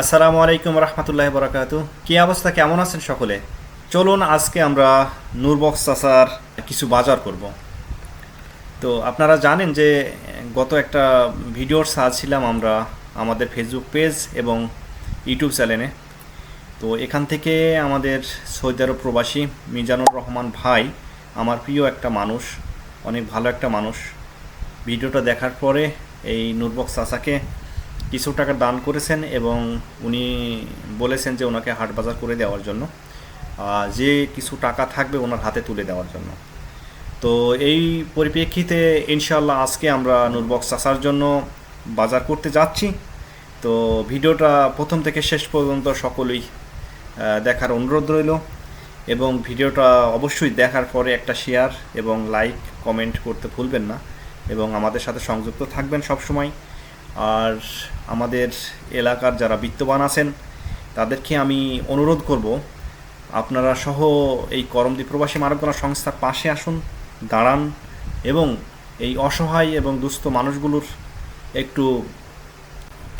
আসসালামু আলাইকুম রহমতুল্লাহ বরাকাত কি অবস্থা? কেমন আছেন সকলে? চলুন আজকে আমরা নূরবক্স চাষার কিছু বাজার করব। তো আপনারা জানেন যে গত একটা ভিডিওর সাজ ছিলাম আমরা আমাদের ফেসবুক পেজ এবং ইউটিউব চ্যানেলে তো এখান থেকে আমাদের সৌদি আরব প্রবাসী মিজানুর রহমান ভাই, আমার প্রিয় একটা মানুষ, অনেক ভালো একটা মানুষ, ভিডিওটা দেখার পরে এই নূরবক্স চাষাকে কিছু টাকা দান করেছেন এবং উনি বলেছেন যে ওনাকে হাট বাজার করে দেওয়ার জন্য যে কিছু টাকা থাকবে ওনার হাতে তুলে দেওয়ার জন্য। তো এই পরিপ্রেক্ষিতে ইনশাল্লাহ আজকে আমরা নূরবক্স চাষার জন্য বাজার করতে যাচ্ছি। তো ভিডিওটা প্রথম থেকে শেষ পর্যন্ত সকলেই দেখার অনুরোধ রইল এবং ভিডিওটা অবশ্যই দেখার পরে একটা শেয়ার এবং লাইক কমেন্ট করতে ভুলবেন না এবং আমাদের সাথে সংযুক্ত থাকবেন সব সময় আর আমাদের এলাকার যারা বিত্তবান আছেন, তাদেরকে আমি অনুরোধ করব, আপনারা সহ এই করমদ্বীপ প্রবাসী মানবগণা সংস্থার পাশে আসুন, দাঁড়ান এবং এই অসহায় এবং দুস্থ মানুষগুলোর একটু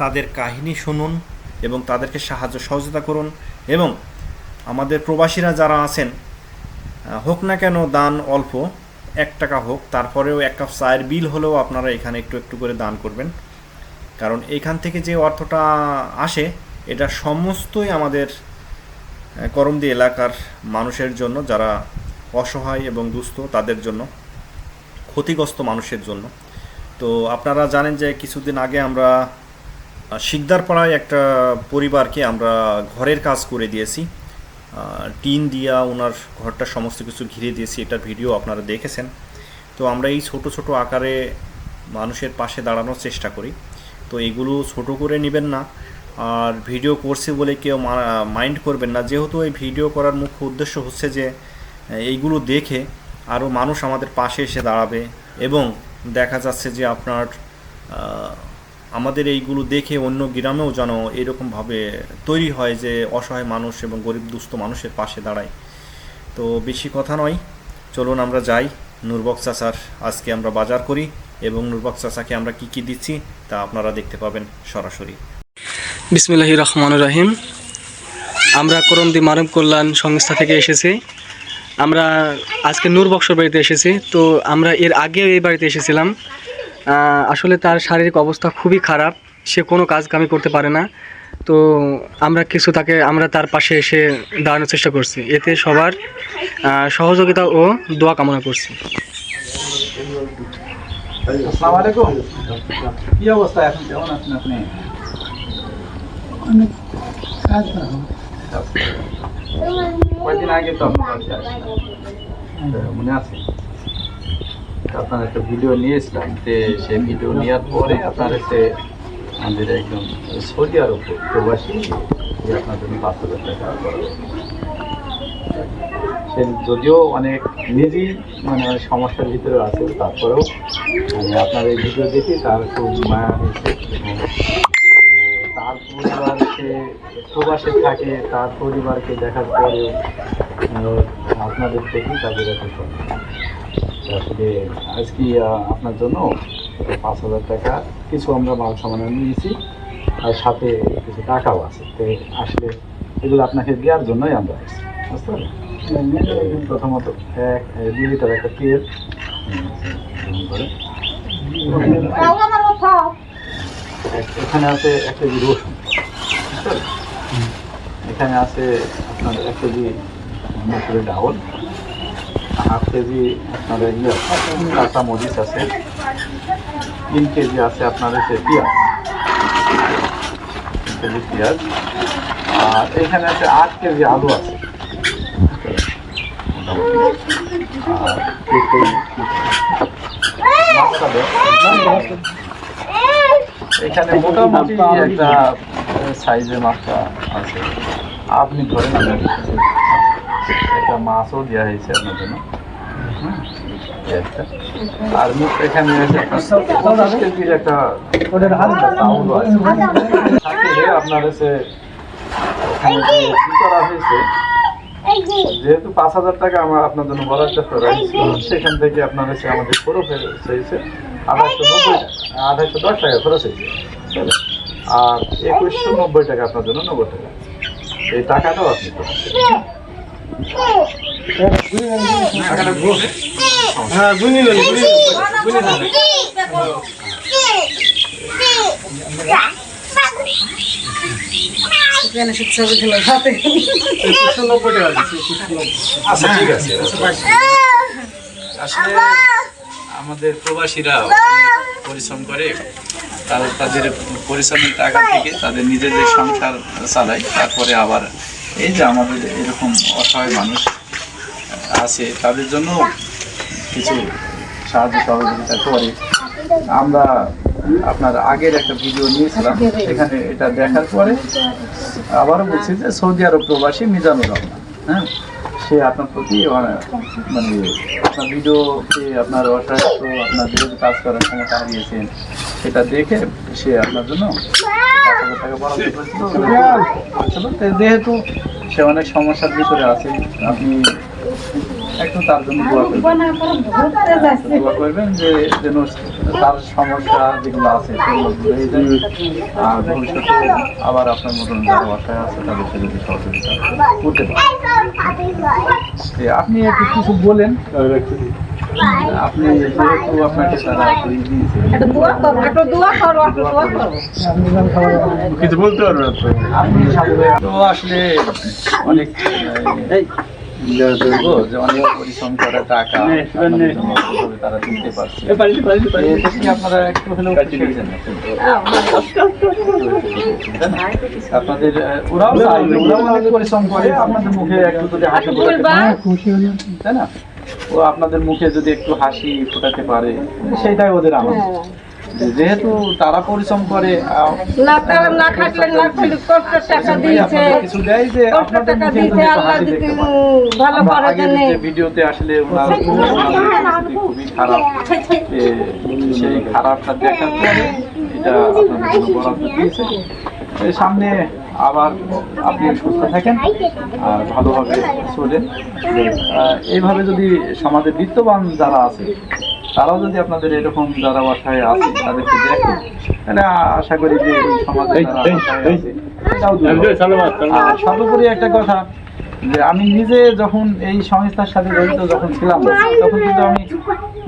তাদের কাহিনী শুনুন এবং তাদেরকে সাহায্য সহযোগিতা করুন এবং আমাদের প্রবাসীরা যারা আছেন হোক না কেন দান অল্প, এক টাকা হোক, তারপরেও এক কাপ চায়ের বিল হলেও আপনারা এখানে একটু একটু করে দান করবেন। কারণ এখান থেকে যে অর্থটা আসে, এটা সমস্তই আমাদের করমদি এলাকার মানুষের জন্য, যারা অসহায় এবং দুস্থ, তাদের জন্য, ক্ষতিগ্রস্ত মানুষের জন্য। তো আপনারা জানেন যে কিছুদিন আগে আমরা শিকদারপাড়ায় একটা পরিবারকে আমরা ঘরের কাজ করে দিয়েছি। টিন দিয়া ওনার ঘরটা সমস্ত কিছু ঘিরে দিয়েছি এটার ভিডিও আপনারা দেখেছেন। তো আমরা এই ছোট ছোট আকারে মানুষের পাশে দাঁড়ানোর চেষ্টা করি। তো এগুলো ছোট করে নেবেন না। আর ভিডিও করছি বলে কেউ মাইন্ড করবেন না। যেহেতু এই ভিডিও করার মুখ্য উদ্দেশ্য হচ্ছে যে, এইগুলো দেখে আরও মানুষ আমাদের পাশে এসে দাঁড়াবে এবং দেখা যাচ্ছে যে আপনার আমাদের এইগুলো দেখে অন্য গ্রামেও যেন এরকমভাবে তৈরি হয় যে অসহায় মানুষ এবং গরিব দুস্থ মানুষের পাশে দাঁড়ায়। তো বেশি কথা নয়। চলুন আমরা যাই। নূরবক চাচার আজকে আমরা বাজার করি। এবং নূরবক চাচাকে আমরা কি কি দিচ্ছি তা আপনারা দেখতে পাবেন সরাসরি। বিসমিল্লাহি রহমান রহিম। আমরা করমদি মানব কল্যাণ সংস্থা থেকে এসেছি। আমরা আজকে নূর বক্সর বাড়িতে এসেছি। তো আমরা এর আগে এই বাড়িতে এসেছিলাম। আসলে তার শারীরিক অবস্থা খুবই খারাপ। সে কোনো কাজ কামি করতে পারে না। তো আমরা কিছু তাকে, আমরা তার পাশে এসে দাঁড়ানোর চেষ্টা করছি। এতে সবার সহযোগিতা ও দোয়া কামনা করছি। আসসালামু আলাইকুম। কি অবস্থা এখন? কেমন আছেন আপনি? অনেক কাজ কয়েকদিন আগে তো আপনার মনে আছে? আপনার একটা ভিডিও নিয়েছিলাম যে সেই ভিডিও নেওয়ার পরে আপনার এসে আমাদের একজন সৌদি আরব প্রবাসী আপনার জন্য পাঁচ হাজার টাকা। সে যদিও অনেক নিজেই মানে সমস্যার ভিতরে আছে তারপরেও মানে আপনার এই ভিডিও দেখে তার খুব মায়া হয়েছে তার পরিবার সে প্রবাসে থাকে তার পরিবারকে দেখার আহ, আপনাদের প্রতি তাদের এত আসলে আজকে আপনার জন্য পাঁচ হাজার টাকা কিছু আমরা মাল সামান নিয়েছি আর সাথে কিছু টাকাও আছে। তো আসলে এগুলো আপনাকে দেওয়ার জন্যই আমরা আসছি বুঝতে পারলেন? প্রথমত এক দুই লিটার একটা তেল। এখানে আছে এক কেজি রসুন। এখানে আছে আপনার এক কেজি মুসুরের ডাউল হাফ কেজি আপনার ইয়ে কাঁচা মরিচ আছে তিন কেজি আছে আপনার হচ্ছে পেঁয়াজ। কেজি পেঁয়াজ। আর এখানে আছে আট কেজি আলু আছে মোটামুটি। আর দু কেজি মাছ খাবে এখানে মোটামুটি একটা সাইজের মাছটা আছে। আপনি ধরে নেবেন একটা মাছও দেওয়া হয়েছে আপনার জন্য। আর মুখ এখানে একটা আপনার হচ্ছে এখানে করা হয়েছে যেহেতু পাঁচ হাজার টাকা আমার আপনার জন্য বরাদ্দ করা সেখান থেকে আপনার হচ্ছে আমাদের খরচ হয়েছে আড়াইশো নব্বই টাকা আড়াইশো দশ টাকা খরচ হয়েছে আর একুশশো নব্বই টাকা আপনার জন্য নব্বই টাকা। এই টাকাটাও আপনি বুঝলি আচ্ছা ঠিক আছে। আসলে আমাদের প্রবাসীরা পরিশ্রম করে। তারা তাদের পরিশ্রমের টাকা থেকে তাদের নিজেদের সংসার চালায়। তারপরে আবার এই যে আমাদের এরকম অসহায় মানুষ আছে তাদের জন্য কিছু সাহায্য সহযোগিতা করে। আমরা আপনার আগের একটা ভিডিও নিয়েছিলাম এখানে এটা দেখার পরে আবারও বলছি যে সৌদি আরব প্রবাসী মিজানুর রহমান হ্যাঁ সে আপনার প্রতি মানে আপনার ভিডিওতে আপনার অসহায়ত্ব আপনার যেহেতু কাজ করার ক্ষমতা হারিয়েছেন সেটা দেখে সে আপনার জন্য। তো যেহেতু সে অনেক সমস্যার ভিতরে আছে আপনি একটু তার জন্য দোয়া করবেন যে যেন তার সমস্যা যেগুলো আছে সেগুলো আর ভবিষ্যতে আবার আপনার মতন যারা বাসায় আছে তাদের সাথে যদি সহযোগিতা করতে পারেন। যে আপনি একটু কিছু বলেন। আপনি যেহেতু আপনাকে তারা করে দিয়েছে কিছু বলতে পারবেন আপনি আসলে অনেক আহ, যে অনেক পরিশ্রম করা টাকা আপনাদের তারা দিতে পারছে আপনারা একটু হলেও তাই না? আপনাদের ওরাও ওরাও অনেক পরিশ্রম করে আপনাদের মুখে একটু যদি হাসি তাই না ও আপনাদের মুখে যদি একটু হাসি ফোটাতে পারে সেটাই ওদের আনন্দ যেহেতু তারা পরিশ্রম করে না তারা না খাটলে না খালি কষ্ট টাকা দিয়েছে। কিছু দেয় যে আপনাদের টাকা দিয়েছে আল্লাহ। ভালো করে ভিডিওতে আসলে ওনার ওনার খুবই খারাপ সেই খারাপটা দেখার পরে এটা আপনাদের বরাদ্দ দিয়েছে এর সামনে আবার আপনি সুস্থ থাকেন আর ভালোভাবে চলেন। এইভাবে যদি সমাজে বিত্তবান যারা আছে তারাও যদি আপনাদের এরকম যারা বাসায় আছে তাদেরকে দেখে তাহলে আশা করি যে এই সমাজে সর্বোপরি একটা কথা যে আমি নিজে যখন এই সংস্থার সাথে জড়িত যখন ছিলাম তখন কিন্তু আমি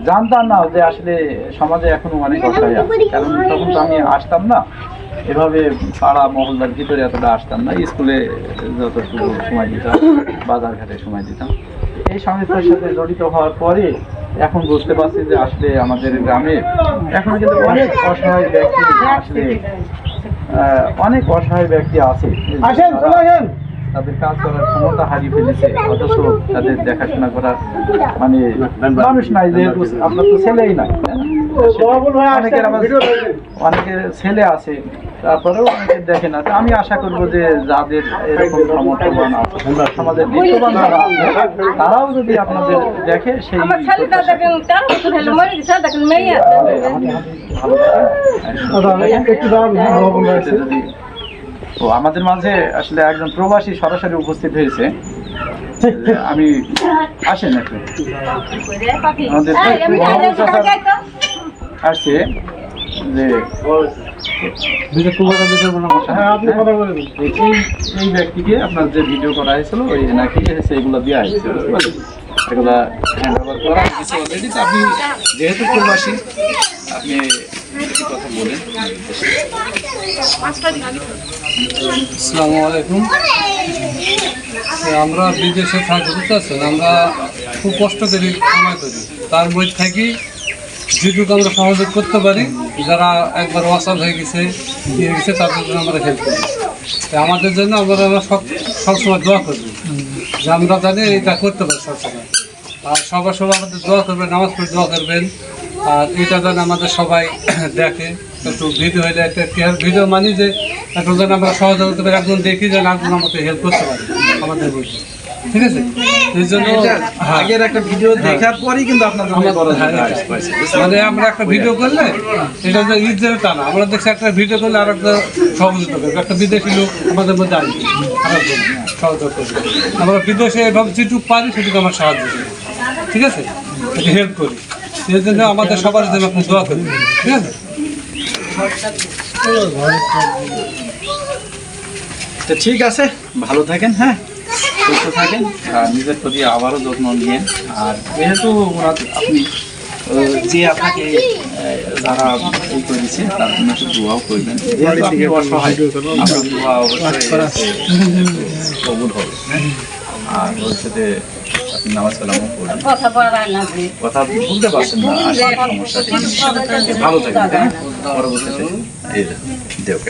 জানতাম না যে আসলে সমাজে এখনও অনেক অসহায় আছে। কারণ তখন তো আমি আসতাম না। এভাবে পাড়া মহল্লার ভিতরে এতটা আসতাম না। স্কুলে যতটুকু সময় দিতাম বাজার ঘাটে সময় দিতাম। এই সংস্থার সাথে জড়িত হওয়ার পরে এখন বুঝতে পারছি যে আসলে আমাদের গ্রামে এখন কিন্তু অনেক অসহায় ব্যক্তি আসলে অনেক অসহায় ব্যক্তি আছে। আসেন। তাদের কাজ করার ক্ষমতা হারিয়ে ফেলেছে অথচ তাদের দেখাশোনা করার মানে মানুষ নাই যেহেতু আপনার তো ছেলেই নাই। না? অনেকের অনেকের ছেলে আছে তারপরেও অনেকে দেখে না। তো আমি আশা করব যে যাদের এরকম সমর্থবান আছে আমাদের বিত্তবান যারা তারাও যদি আপনাদের দেখে সেই আমার ছেলেটা দেখেন তেরো বছর হলো মরে গেছে দেখেন মেয়ে আছে। ভালো একটু আছে। যদি তো আমাদের মাঝে আসলে একজন প্রবাসী সরাসরি উপস্থিত হয়েছে। আমি আসেন একটু। আমাদের। আসছে যে হ্যাঁ এই এই ব্যক্তিকে আপনার যে ভিডিও করা হয়েছিল ওই নাকি সেইগুলো দেওয়া হয়েছে বুঝতে হ্যান্ড ওভার করা হয়েছে অলরেডি তো আপনি যেহেতু প্রবাসী, আপনি কথা বলেন। আসসালামু আলাইকুম। আমরা বিদেশে থাকি বুঝতেছেন আমরা খুব কষ্ট করি, সময় করি। তার মধ্যে থাকি, যেটুকু আমরা সহযোগ করতে পারি, যারা একবার ওয়াসাল হয়ে গেছে, দিয়ে গেছে তাদের জন্য আমরা হেল্প করি। আমাদের জন্য আমরা আমরা সব সবসময় দোয়া করবি যে আমরা জানি এটা করতে পারি সবসময়। আর সবার সবাই আমাদের দোয়া করবেন নামাজ পড়ে দোয়া করবেন। আর এটা যেন আমাদের সবাই দেখে একটু ভিডিও হলে একটা ভিডিও মানি যে একটু যেন আমরা সহযোগিতা করে একজন দেখি যেন একজন আমাকে হেল্প করতে পারে। আমাদের বলতে ঠিক আছে? এই জন্য হ্যাঁ। আগের একটা ভিডিও দেখার পরেই কিন্তু হ্যাঁ। মানে আমরা একটা ভিডিও করলে এটা যে ঈদের টানা আমরা দেখছি একটা ভিডিও করলে আর একটা সহযোগিতা করবে। একটা বিদেশি লোক আমাদের মধ্যে আসবে। সহযোগ করবে। আমরা বিদেশে এভাবে যেটুকু পারি সেটুকু আমার সাহায্য করি ঠিক আছে? হেল্প করি। এই জন্য আমাদের সবার জন্য আপনি দোয়া করবেন ঠিক আছে? তো ঠিক আছে, ভালো থাকেন হ্যাঁ? সুস্থ থাকেন, আর নিজের প্রতি আবারও যত্ন নিয়েন। আর যেহেতু ওরা আপনি যে আপনাকে যারা এই করেছে, তার জন্য একটু দোয়াও করবেন। যেহেতু আপনি অসহায়, আপনার দোয়া অবশ্যই কবুল হবে? আর হচ্ছে যে আপনি নামাজ কালামও পড়বেন কথা বলার না কথা বলতে পারছেন না আসলে সমস্যা নেই। ভালো থাকবেন? পরবর্তীতে এই দেওয়া